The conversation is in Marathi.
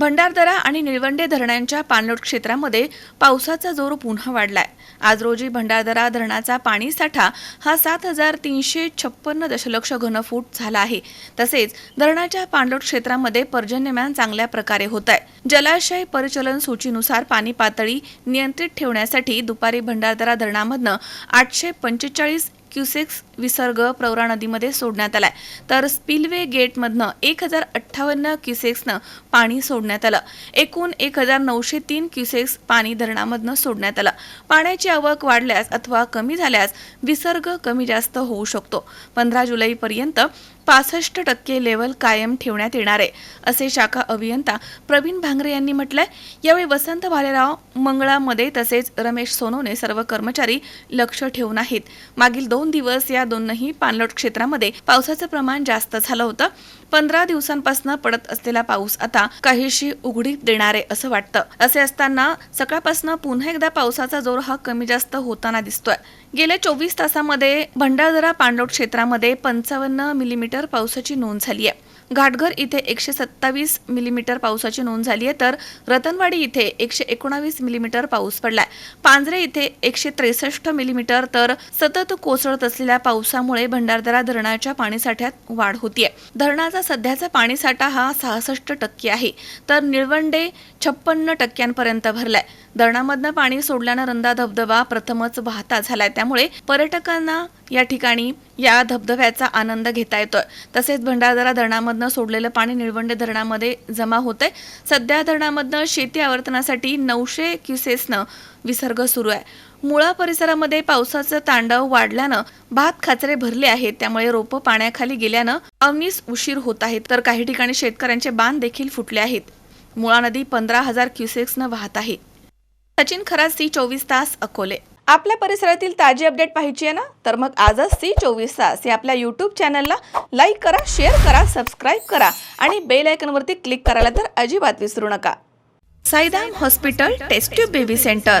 भंडारदरा आणि निळवंडे धरणांच्या पाणलोट क्षेत्रामध्ये पावसाचा जोर पुन्हा वाढलाय. आज रोजी भंडारदरा धरणाचा पाणी साठा हा सात हजार तीनशे छप्पन्न दशलक्ष घनफूट झाला आहे. तसेच धरणाच्या पाणलोट क्षेत्रामध्ये पर्जन्यमान चांगल्या प्रकारे होत आहे जलाशय परिचलन सूचीनुसार पाणी पातळी नियंत्रित ठेवण्यासाठी दुपारी भंडारदरा धरणामधनं आठशे पंचेचाळीस क्युसेक्स विसर्ग प्रवरा नदीमध्ये सोडण्यात आलाय. तर स्पिलवे गेटमधनं एक हजार अठ्ठावन्न क्युसेक्सनं पाणी सोडण्यात आलं. एकूण एक हजार नऊशे तीन क्युसेक्स पाणी धरणामधनं सोडण्यात आलं. पाण्याची आवक वाढल्यास अथवा कमी झाल्यास विसर्ग कमी जास्त होऊ शकतो. पंधरा जुलैपर्यंत पासष्ट टक्के लेवल कायम ठेवण्यात येणार आहे असे शाखा अभियंता प्रवीण भांगरे यांनी म्हटलंय. यावेळी वसंत भालेराव मंगळामध्ये तसेच रमेश सोनवणे सर्व कर्मचारी लक्ष ठेवून आहेत. मागील दोन दिवस या दोनही पाणलोट क्षेत्रामध्ये पावसाचं प्रमाण जास्त झालं होतं. पंधरा दिवसांपासून पडत असलेला पाऊस आता काहीशी उघडीप देणारे असं वाटतं. असे असताना सकाळपासून पुन्हा एकदा पावसाचा जोर हा कमी जास्त होताना दिसतोय. गेल्या चोवीस तासामध्ये भंडारदरा पाणलोट क्षेत्रामध्ये पंचावन्न मिलीमीटर पावसाची नोंद झाली आहे. घाटघर इथे एकशे सत्तावीस मिलीमीटर पावसाची नोंद झाली आहे तर रतनवाडी इथे एकशे एकोणावीस मिलीमीटर पाऊस पडलाय. पांजरे इथे एकशे त्रेसष्ट मिलीमीटर तर सतत कोसळत असलेल्या पावसामुळे भंडारदरा धरणाच्या पाणीसाठ्यात वाढ होतीये. धरणाचा सध्याचा पाणीसाठा हा सहासष्ट टक्के आहे. तर निळवंडे छप्पन्न टक्क्यांपर्यंत भरलाय. धरणामधनं पाणी सोडल्यानं रंदा धबधबा प्रथमच वाहता झालाय. त्यामुळे पर्यटकांना या ठिकाणी या धबधब्याचा आनंद घेता येतोय. तसेच भंडारदरा धरणामधनं सोडलेलं पाणी निळवंडे धरणामध्ये जमा होत आहे सध्या धरणामधनं शेती आवर्तनासाठी नऊशे क्युसेसनं विसर्ग सुरू आहे. मुळा परिसरामध्ये पावसाचं तांडव वाढल्यानं भात खाचरे भरले आहेत. त्यामुळे रोपं पाण्याखाली गेल्यानं अवनीस उशीर होत आहेत तर काही ठिकाणी शेतकऱ्यांचे बांध देखील फुटले आहेत. मुळा नदी पंधरा हजार क्युसेक्सनं वाहत आहे. सचिन खरा सी चोवीस तास अकोले. आपल्या परिसरातील ताजी अपडेट पाहिजे ना? तर मग आजच सी चोवीस तास या आपल्या यूट्यूब चॅनलला लाईक करा शेअर करा सबस्क्राईब करा आणि बेल आयकनवरती क्लिक करायला तर अजिबात विसरू नका. Saidham hospital test tube baby centre